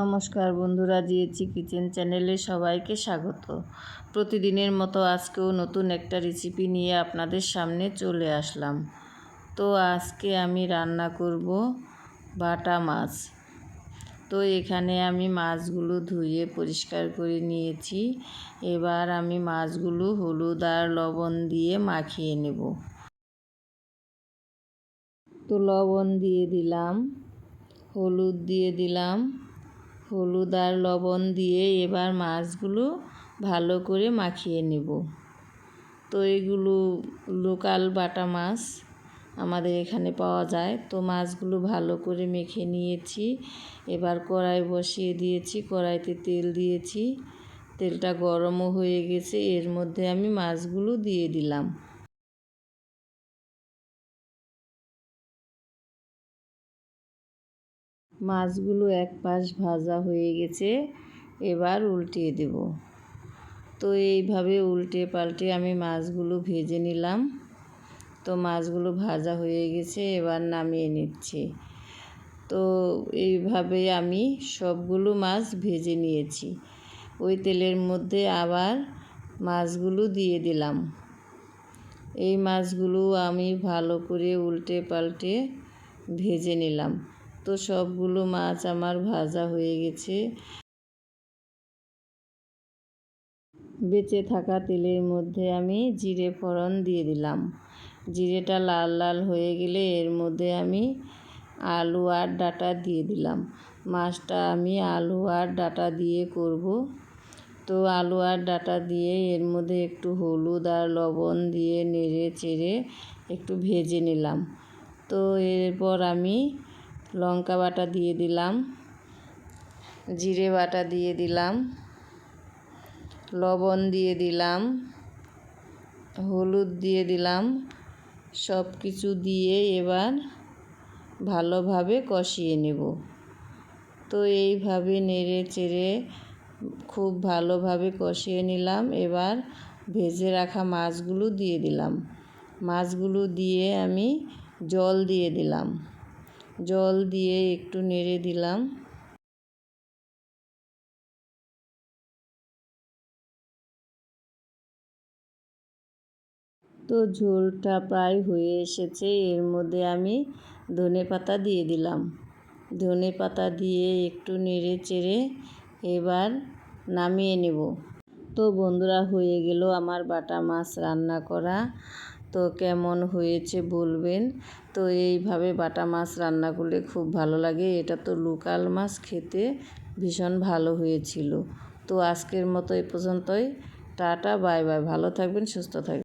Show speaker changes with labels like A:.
A: নমস্কার বন্ধুরা জিএচি কিচেন চ্যানেলে সবাইকে স্বাগত। প্রতিদিনের মতো আজকেও নতুন একটা রেসিপি নিয়ে আপনাদের সামনে চলে আসলাম। তো আজকে আমি রান্না করব বাটা মাছ। তো এখানে আমি মাছগুলো ধুয়ে পরিষ্কার করে নিয়েছি। এবার আমি মাছগুলো হলুদ আর লবণ দিয়ে মাখিয়ে নেব। তো লবণ দিয়ে দিলাম, হলুদ দিয়ে দিলাম। হলুদ আর লবণ দিয়ে এবার মাছগুলো ভালো করে মাখিয়ে নেব। তো এগুলো লোকাল বাটা মাছ আমাদের এখানে পাওয়া যায়। তো মাছগুলো ভালো করে মেখে নিয়েছি। এবার কড়াই বসিয়ে দিয়েছি, কড়াইতে তেল দিয়েছি। তেলটা গরমও হয়ে গেছে, এর মধ্যে আমি মাছগুলো দিয়ে দিলাম। মাছগুলো এক পাশ ভাজা হয়ে গেছে, এবার উল্টিয়ে দেব। তো এইভাবে উল্টে পাল্টে আমি মাছগুলো ভেজে নিলাম। তো মাছগুলো ভাজা হয়ে গেছে, এবার নামিয়ে নিচ্ছি। তো এইভাবে আমি সবগুলো মাছ ভেজে নিয়েছি। ওই তেলের মধ্যে আবার মাছগুলো দিয়ে দিলাম। এই মাছগুলো আমি ভালো করে উল্টে পাল্টে ভেজে নিলাম। তো সবগুলো মাছ আমার ভাজা হয়ে গেছে। বেঁচে থাকা তেলের মধ্যে আমি জিরে ফোড়ন দিয়ে দিলাম। জিরেটা লাল লাল হয়ে গেলে এর মধ্যে আমি আলু আর ডাটা দিয়ে দিলাম। মাছটা আমি আলু আর ডাটা দিয়ে করব। তো আলু আর ডাটা দিয়ে এর মধ্যে একটু হলুদ আর লবণ দিয়ে নেড়ে চেড়ে একটু ভেজে নিলাম। তো এরপর আমি লঙ্কা বাটা দিয়ে দিলাম, জিরে বাটা দিয়ে দিলাম, লবণ দিয়ে দিলাম, হলুদ দিয়ে দিলাম, সব কিছু দিয়ে এবার ভালোভাবে কষিয়ে নেব। তো এইভাবে নেড়ে চেড়ে খুব ভালোভাবে কষিয়ে নিলাম, এবার ভেজে রাখা মাছগুলো দিয়ে দিলাম। মাছগুলো দিয়ে আমি জল দিয়ে দিলাম। জল দিয়ে একটু নেড়ে দিলাম। তো ঝোলটা প্রায় হয়ে এসেছে, এর মধ্যে আমি ধনে পাতা দিয়ে দিলাম। ধনে পাতা দিয়ে একটু নেড়ে চেড়ে এবার নামিয়ে নেব। তো বন্ধুরা, হয়ে গেল আমার বাটা মাছ রান্না করা। তো কেমন হয়েছে বলবেন? তো এইভাবে বাটা মাছ রান্না করলে খুব ভালো লাগে। এটা তো লোকাল মাছ খেতে ভীষণ ভালো হয়েছিল। তো আজকের মতো এ পর্যন্তই। Tata, bye bye. ভালো থাকবেন, সুস্থ থাকবেন।